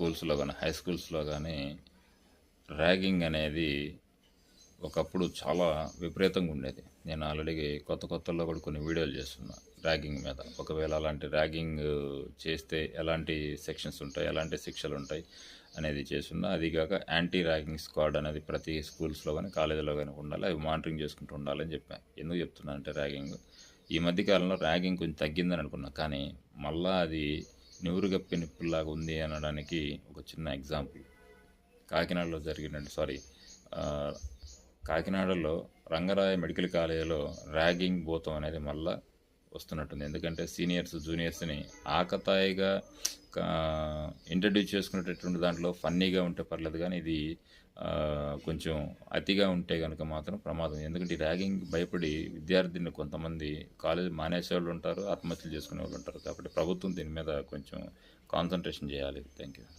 స్కూల్స్లో కానీ హై స్కూల్స్లో కానీ ర్యాగింగ్ అనేది ఒకప్పుడు చాలా విపరీతంగా ఉండేది. నేను ఆల్రెడీ కొత్త కొత్తలో కూడా కొన్ని వీడియోలు చేస్తున్నా ర్యాగింగ్ మీద. ఒకవేళ అలాంటి ర్యాగింగ్ చేస్తే ఎలాంటి సెక్షన్స్ ఉంటాయి ఎలాంటి శిక్షలు ఉంటాయి అనేది చేస్తున్నా. అది కాక యాంటీ ర్యాగింగ్ స్క్వాడ్ అనేది ప్రతి స్కూల్స్లో కానీ కాలేజీలో కానీ ఉండాలి. అవి మానిటరింగ్ చేసుకుంటూ ఉండాలని చెప్పాను ఎందుకు చెప్తున్నాను అంటే ర్యాగింగ్. ఈ మధ్యకాలంలో ర్యాగింగ్ కొంచెం తగ్గిందని అనుకున్నా. కానీ మళ్ళీ అది నూరుగప్పి నిప్పులాగా ఉంది అనడానికి ఒక చిన్న ఎగ్జాంపుల్. కాకినాడలో జరిగిన సారీ కాకినాడలో రంగరాయ మెడికల్ కాలేజీలో ర్యాగింగ్ భూతం అనేది మళ్ళా వస్తున్నట్టుంది. ఎందుకంటే సీనియర్స్ జూనియర్స్ని ఆకతాయిగా ఇంట్రడ్యూస్ చేసుకునేటటువంటి దాంట్లో ఫన్నీగా ఉంటే పర్లేదు కానీ ఇది కొంచెం అతిగా ఉంటే కనుక మాత్రం ప్రమాదం. ఎందుకంటే ఈ ర్యాగింగ్ భయపడి విద్యార్థిని కొంతమంది కాలేజ్ మానేసే వాళ్ళు ఉంటారు ఆత్మహత్యలు చేసుకునే వాళ్ళు ఉంటారు. కాబట్టి ప్రభుత్వం దీని మీద కొంచెం కాన్సన్ట్రేషన్ చేయాలి. Thank you